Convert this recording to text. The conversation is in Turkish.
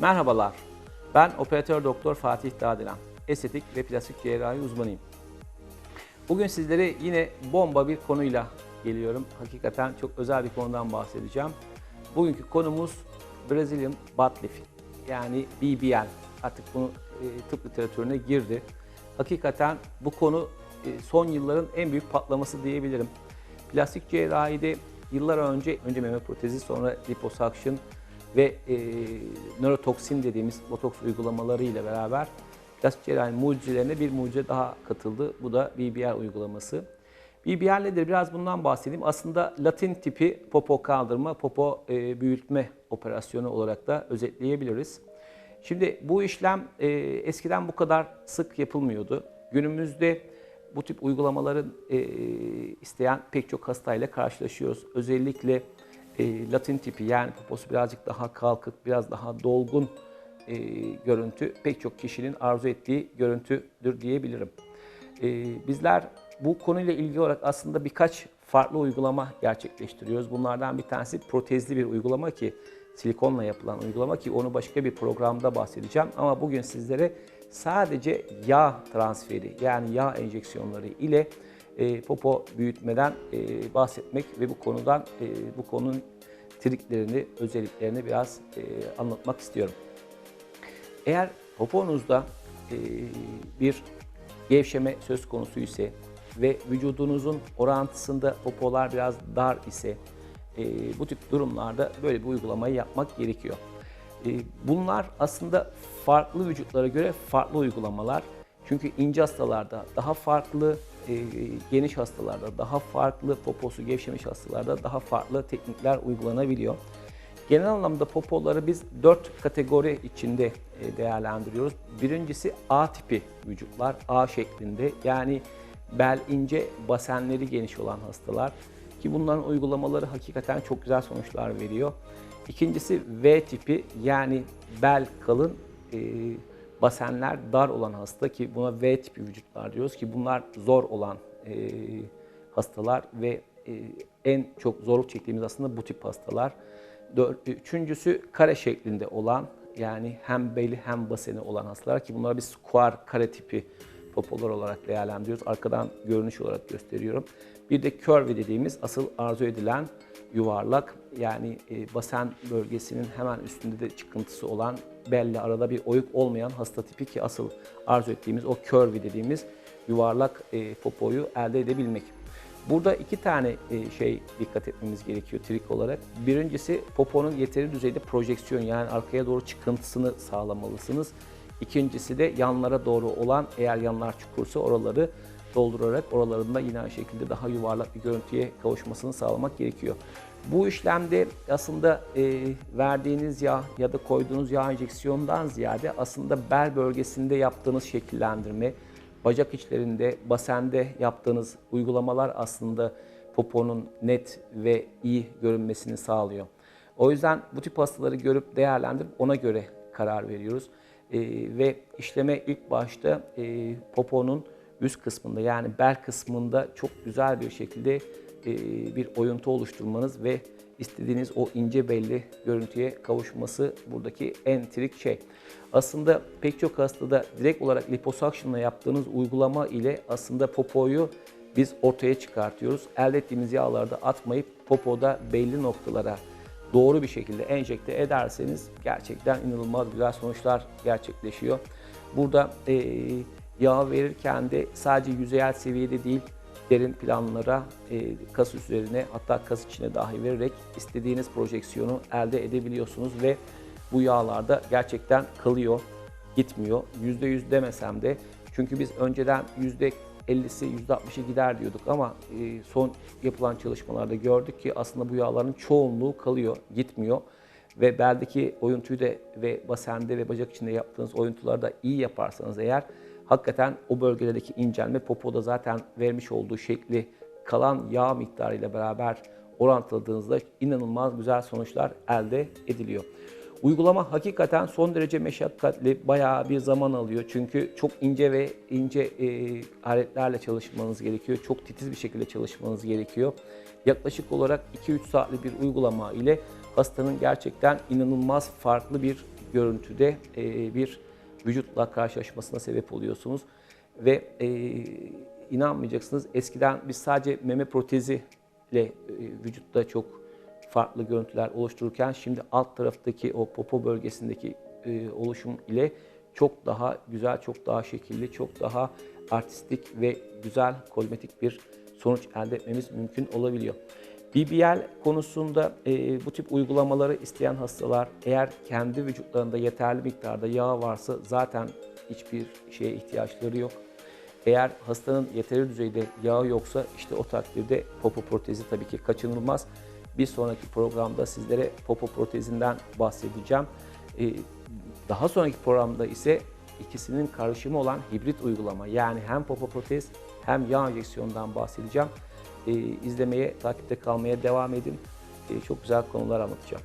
Merhabalar. Ben operatör doktor Fatih Dağdilan. Estetik ve plastik cerrahi uzmanıyım. Bugün sizlere yine bomba bir konuyla geliyorum. Hakikaten çok özel bir konudan bahsedeceğim. Bugünkü konumuz Brazilian butt lift. Yani BBL. Artık bunu e, tıp literatürüne girdi. Hakikaten bu konu e, son yılların en büyük patlaması diyebilirim. Plastik cerrahide yıllar önce önce meme protezi sonra liposuction ve e, nörotoksin dediğimiz botoks uygulamaları ile beraber plastik cerrahi mucizelerine bir mucize daha katıldı. Bu da BBL uygulaması. BBL nedir? Biraz bundan bahsedeyim. Aslında Latin tipi popo kaldırma, popo e, büyütme operasyonu olarak da özetleyebiliriz. Şimdi bu işlem e, eskiden bu kadar sık yapılmıyordu. Günümüzde bu tip uygulamaların e, isteyen pek çok hastayla karşılaşıyoruz. Özellikle e, Latin tipi yani poposu birazcık daha kalkık, biraz daha dolgun e, görüntü pek çok kişinin arzu ettiği görüntüdür diyebilirim. E, bizler bu konuyla ilgili olarak aslında birkaç farklı uygulama gerçekleştiriyoruz. Bunlardan bir tanesi protezli bir uygulama ki silikonla yapılan uygulama ki onu başka bir programda bahsedeceğim. Ama bugün sizlere sadece yağ transferi yani yağ enjeksiyonları ile e, popo büyütmeden e, bahsetmek ve bu konudan e, bu konunun triklerini, özelliklerini biraz e, anlatmak istiyorum. Eğer poponuzda e, bir gevşeme söz konusu ise ve vücudunuzun orantısında popolar biraz dar ise e, bu tip durumlarda böyle bir uygulamayı yapmak gerekiyor. E, bunlar aslında farklı vücutlara göre farklı uygulamalar. Çünkü ince hastalarda daha farklı, geniş hastalarda daha farklı, poposu gevşemiş hastalarda daha farklı teknikler uygulanabiliyor. Genel anlamda popoları biz dört kategori içinde e, değerlendiriyoruz. Birincisi A tipi vücutlar, A şeklinde yani bel ince, basenleri geniş olan hastalar ki bunların uygulamaları hakikaten çok güzel sonuçlar veriyor. İkincisi V tipi yani bel kalın, e, basenler dar olan hasta ki buna V tipi vücutlar diyoruz ki bunlar zor olan e, hastalar ve e, en çok zorluk çektiğimiz aslında bu tip hastalar. Dört, üçüncüsü kare şeklinde olan yani hem beli hem baseni olan hastalar ki bunlara biz square kare tipi popolar olarak değerlendiriyoruz. Arkadan görünüş olarak gösteriyorum. Bir de curvy dediğimiz asıl arzu edilen yuvarlak yani e, basen bölgesinin hemen üstünde de çıkıntısı olan belle arada bir oyuk olmayan hasta tipi ki asıl arzu ettiğimiz o curvy dediğimiz yuvarlak e, popoyu elde edebilmek. Burada iki tane e, şey dikkat etmemiz gerekiyor trik olarak. Birincisi poponun yeteri düzeyde projeksiyon yani arkaya doğru çıkıntısını sağlamalısınız. İkincisi de yanlara doğru olan eğer yanlar çukursa oraları doldurarak oralarında yine aynı şekilde daha yuvarlak bir görüntüye kavuşmasını sağlamak gerekiyor. Bu işlemde aslında e, verdiğiniz yağ ya da koyduğunuz yağ enjeksiyondan ziyade aslında bel bölgesinde yaptığınız şekillendirme, bacak içlerinde, basende yaptığınız uygulamalar aslında poponun net ve iyi görünmesini sağlıyor. O yüzden bu tip hastaları görüp değerlendirip ona göre karar veriyoruz. E, ve işleme ilk başta e, poponun üst kısmında yani bel kısmında çok güzel bir şekilde e, bir oyuntu oluşturmanız ve istediğiniz o ince belli görüntüye kavuşması buradaki en trik şey. Aslında pek çok hastada direkt olarak liposuction'la yaptığınız uygulama ile aslında popoyu biz ortaya çıkartıyoruz. Elde ettiğimiz yağları da atmayıp popoda belli noktalara doğru bir şekilde enjekte ederseniz gerçekten inanılmaz güzel sonuçlar gerçekleşiyor. Burada e, yağ verirken de sadece yüzeyel seviyede değil derin planlara, e, kas üzerine hatta kas içine dahi vererek istediğiniz projeksiyonu elde edebiliyorsunuz ve bu yağlarda gerçekten kalıyor, gitmiyor. %100 demesem de çünkü biz önceden %50'si %60'ı gider diyorduk ama e, son yapılan çalışmalarda gördük ki aslında bu yağların çoğunluğu kalıyor, gitmiyor. Ve beldeki oyuntuyu da ve basende ve bacak içinde yaptığınız oyuntuları da iyi yaparsanız eğer hakikaten o bölgelerdeki incelme popoda zaten vermiş olduğu şekli kalan yağ miktarıyla beraber orantıladığınızda inanılmaz güzel sonuçlar elde ediliyor. Uygulama hakikaten son derece meşakkatli, bayağı bir zaman alıyor. Çünkü çok ince ve ince e, aletlerle çalışmanız gerekiyor. Çok titiz bir şekilde çalışmanız gerekiyor. Yaklaşık olarak 2-3 saatlik bir uygulama ile hastanın gerçekten inanılmaz farklı bir görüntüde e, bir vücutla karşılaşmasına sebep oluyorsunuz. Ve e, inanmayacaksınız eskiden biz sadece meme protezi ile e, vücutta çok farklı görüntüler oluştururken şimdi alt taraftaki o popo bölgesindeki e, oluşum ile çok daha güzel, çok daha şekilli, çok daha artistik ve güzel kozmetik bir sonuç elde etmemiz mümkün olabiliyor. BBL konusunda e, bu tip uygulamaları isteyen hastalar eğer kendi vücutlarında yeterli miktarda yağ varsa zaten hiçbir şeye ihtiyaçları yok. Eğer hastanın yeteri düzeyde yağı yoksa işte o takdirde popo protezi tabii ki kaçınılmaz. Bir sonraki programda sizlere popo protezinden bahsedeceğim. Ee, Daha sonraki programda ise ikisinin karışımı olan hibrit uygulama yani hem popo protez hem yağ enjeksiyonundan bahsedeceğim. Ee, İzlemeye, takipte kalmaya devam edin. Ee, Çok güzel konular anlatacağım.